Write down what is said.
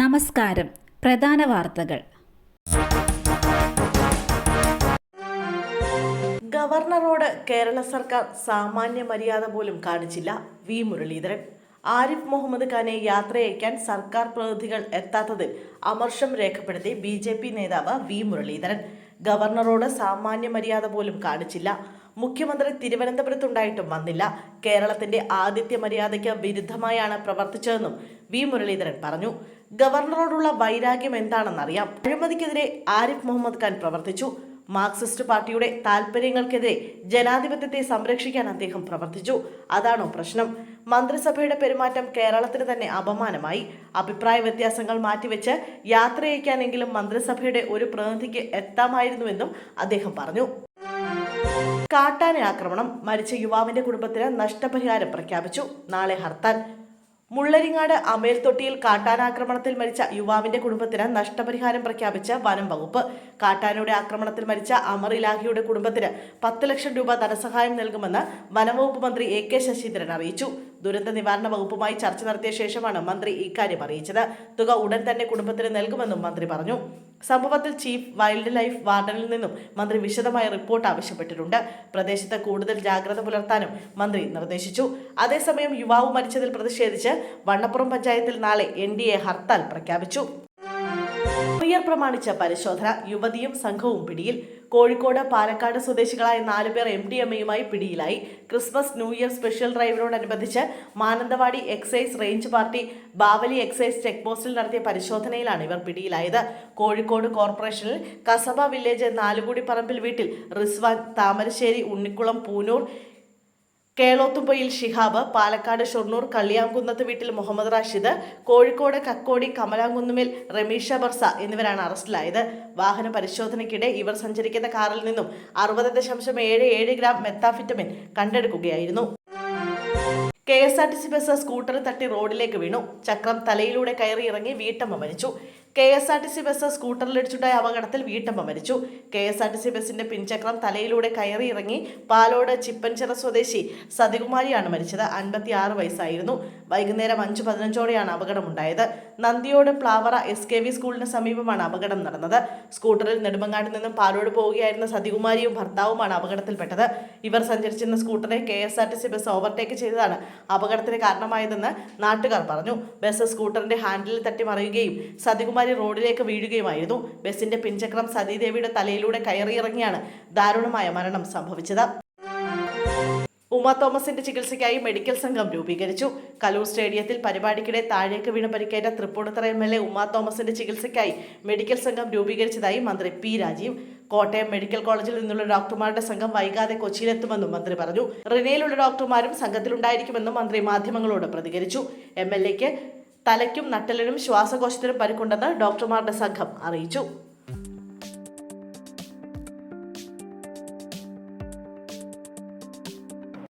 നമസ്കാരം. പ്രധാന വാർത്തകൾ. ഗവർണറോട് കേരള സർക്കാർ സാമാന്യ മര്യാദ പോലും കാണിച്ചില്ല വി മുരളീധരൻ. ആരിഫ് മുഹമ്മദ് ഖാനെ യാത്രയയക്കാൻ സർക്കാർ പ്രതിനിധികൾ എത്താത്തതിൽ അമർഷം രേഖപ്പെടുത്തി ബി നേതാവ് വി മുരളീധരൻ. ഗവർണറോട് സാമാന്യ മര്യാദ പോലും കാണിച്ചില്ല. മുഖ്യമന്ത്രി തിരുവനന്തപുരത്തുണ്ടായിട്ടും വന്നില്ല. കേരളത്തിന്റെ ആദിത്യ മര്യാദയ്ക്ക് വിരുദ്ധമായാണ് പ്രവർത്തിച്ചതെന്നും വി മുരളീധരൻ പറഞ്ഞു. ഗവർണറോടുള്ള വൈരാഗ്യം എന്താണെന്നറിയാം. അഴിമതിക്കെതിരെ ആരിഫ് മുഹമ്മദ് ഖാൻ പ്രവർത്തിച്ചു. മാർക്സിസ്റ്റ് പാർട്ടിയുടെ താൽപര്യങ്ങൾക്കെതിരെ ജനാധിപത്യത്തെ സംരക്ഷിക്കാൻ അദ്ദേഹം പ്രവർത്തിച്ചു. അതാണോ പ്രശ്നം. മന്ത്രിസഭയുടെ പെരുമാറ്റം കേരളത്തിന് തന്നെ അപമാനമായി. അഭിപ്രായ വ്യത്യാസങ്ങൾ മാറ്റിവെച്ച് യാത്രയയക്കാനെങ്കിലും മന്ത്രിസഭയുടെ ഒരു പ്രതിനിധിക്ക് എത്താമായിരുന്നുവെന്നും അദ്ദേഹം പറഞ്ഞു. കാട്ടാന ആക്രമണം മരിച്ച യുവാവിന്റെ കുടുംബത്തിന് നഷ്ടപരിഹാരം പ്രഖ്യാപിച്ചു. നാളെ ഹർത്താൽ. മുള്ളരിങ്ങാട് അമേൽത്തൊട്ടിയിൽ കാട്ടാനാക്രമണത്തിൽ മരിച്ച യുവാവിന്റെ കുടുംബത്തിന് നഷ്ടപരിഹാരം പ്രഖ്യാപിച്ച വനം വകുപ്പ്. കാട്ടാനയുടെ ആക്രമണത്തിൽ മരിച്ച അമർ ഇലാഹിയുടെ കുടുംബത്തിന് പത്ത് ലക്ഷം രൂപ ധനസഹായം നൽകുമെന്ന് വനംവകുപ്പ് മന്ത്രി എ കെ ശശീന്ദ്രൻ അറിയിച്ചു. ദുരന്ത നിവാരണ വകുപ്പുമായി ചർച്ച നടത്തിയ ശേഷമാണ് മന്ത്രി ഇക്കാര്യം അറിയിച്ചത്. തുക ഉടൻ തന്നെ കുടുംബത്തിന് നൽകുമെന്നും മന്ത്രി പറഞ്ഞു. സംഭവത്തിൽ ചീഫ് വൈൽഡ് ലൈഫ് വാർഡനിൽ നിന്നും മന്ത്രി വിശദമായ റിപ്പോർട്ട് ആവശ്യപ്പെട്ടിട്ടുണ്ട്. പ്രദേശത്ത് കൂടുതൽ ജാഗ്രത പുലർത്താനും മന്ത്രി നിർദ്ദേശിച്ചു. അതേസമയം യുവാവ് മരിച്ചതിൽ പ്രതിഷേധിച്ച് വണ്ണപ്പുറം പഞ്ചായത്തിൽ നാളെ എൻ ഡി എ ഹർത്താൽ പ്രഖ്യാപിച്ചു. പ്രിയർ പ്രമാണിച്ച പരിശോധന യുവതിയും സംഘവും പിടിയിൽ. കോഴിക്കോട് പാലക്കാട് സ്വദേശികളായ നാലുപേർ എം ഡി എം എയുമായി പിടിയിലായി. Christmas new year special ഡ്രൈവിനോടനുബന്ധിച്ച് Mananthavady excise range party Bavali excise check പോസ്റ്റിൽ നടത്തിയ പരിശോധനയിലാണ് ഇവർ പിടിയിലായത്. കോഴിക്കോട് കോർപ്പറേഷനിൽ കസബ വില്ലേജ് നാലുകൂടി പറമ്പിൽ വീട്ടിൽ റിസ്വാൻ താമരശ്ശേരി ഉണ്ണിക്കുളം പൂനൂർ കേളോത്തുംപൊയിൽ ഷിഹാബ് പാലക്കാട് ഷൊർണൂർ കള്ളിയാംകുന്നത്ത് വീട്ടിൽ മുഹമ്മദ് റാഷിദ് കോഴിക്കോട് കക്കോടി കമലാംകുന്നുമിൽ റമീഷ ബർസ എന്നിവരാണ് അറസ്റ്റിലായത്. വാഹന പരിശോധനയ്ക്കിടെ ഇവർ സഞ്ചരിക്കുന്ന കാറിൽ നിന്നും അറുപത് ദശാംശം ഏഴ് ഏഴ് gram methamphetamine കണ്ടെടുക്കുകയായിരുന്നു. K S R T C bus scooter തട്ടി റോഡിലേക്ക് വീണു. ചക്രം തലയിലൂടെ കയറി ഇറങ്ങി വീട്ടമ്മ മരിച്ചു. K S R T C bus സ്കൂട്ടറിലിടിച്ചുണ്ടായ അപകടത്തിൽ വീട്ടമ്മ മരിച്ചു. K S R T C ബസിന്റെ പിൻചക്രം തലയിലൂടെ കയറി ഇറങ്ങി പാലോട് ചിപ്പൻചിറ സ്വദേശി സതികുമാരിയാണ് മരിച്ചത്. അൻപത്തി ആറ് വയസ്സായിരുന്നു. വൈകുന്നേരം അഞ്ച് പതിനഞ്ചോടെയാണ് അപകടമുണ്ടായത്. നന്ദിയോട് പ്ലാവറ എസ് കെ വി സ്കൂളിന് സമീപമാണ് അപകടം നടന്നത്. സ്കൂട്ടറിൽ നെടുമങ്ങാട്ടിൽ നിന്നും പാലോട് പോവുകയായിരുന്ന സതികുമാരിയും ഭർത്താവുമാണ് അപകടത്തിൽപ്പെട്ടത്. ഇവർ സഞ്ചരിച്ചിരുന്ന സ്കൂട്ടറെ K S R T C bus overtake ചെയ്തതാണ് അപകടത്തിന് കാരണമായതെന്ന് നാട്ടുകാർ പറഞ്ഞു. ബസ് സ്കൂട്ടറിന്റെ ഹാൻഡിൽ തട്ടി മറിയുകയും സതികുമാരി റോഡിലേക്ക് വീഴുകയുമായിരുന്നു. ബസിന്റെ പിൻചക്രം സതീദേവിയുടെ തലയിലൂടെ കയറിയിറങ്ങിയാണ് ദാരുണമായ മരണം സംഭവിച്ചത്. ഉമ തോമസിന്റെ ചികിത്സയ്ക്കായി മെഡിക്കൽ സംഘം രൂപീകരിച്ചു. കലൂർ സ്റ്റേഡിയത്തിൽ പരിപാടിക്കിടെ താഴേക്ക് വീണ് പരിക്കേറ്റ Tripunithura M L A Uma തോമസിന്റെ ചികിത്സയ്ക്കായി മെഡിക്കൽ സംഘം രൂപീകരിച്ചതായി മന്ത്രി പി രാജീവ്. കോട്ടയം മെഡിക്കൽ കോളേജിൽ നിന്നുള്ള ഡോക്ടർമാരുടെ സംഘം വൈകാതെ കൊച്ചിയിലെത്തുമെന്നും മന്ത്രി പറഞ്ഞു. റിനയിലുള്ള ഡോക്ടർമാരും സംഘത്തിലുണ്ടായിരിക്കുമെന്നും മന്ത്രി മാധ്യമങ്ങളോട് പ്രതികരിച്ചു. എം എൽ എക്ക് തലയ്ക്കും നട്ടലിനും ശ്വാസകോശത്തിനും പരിക്കുണ്ടെന്ന് ഡോക്ടർമാരുടെ സംഘം അറിയിച്ചു.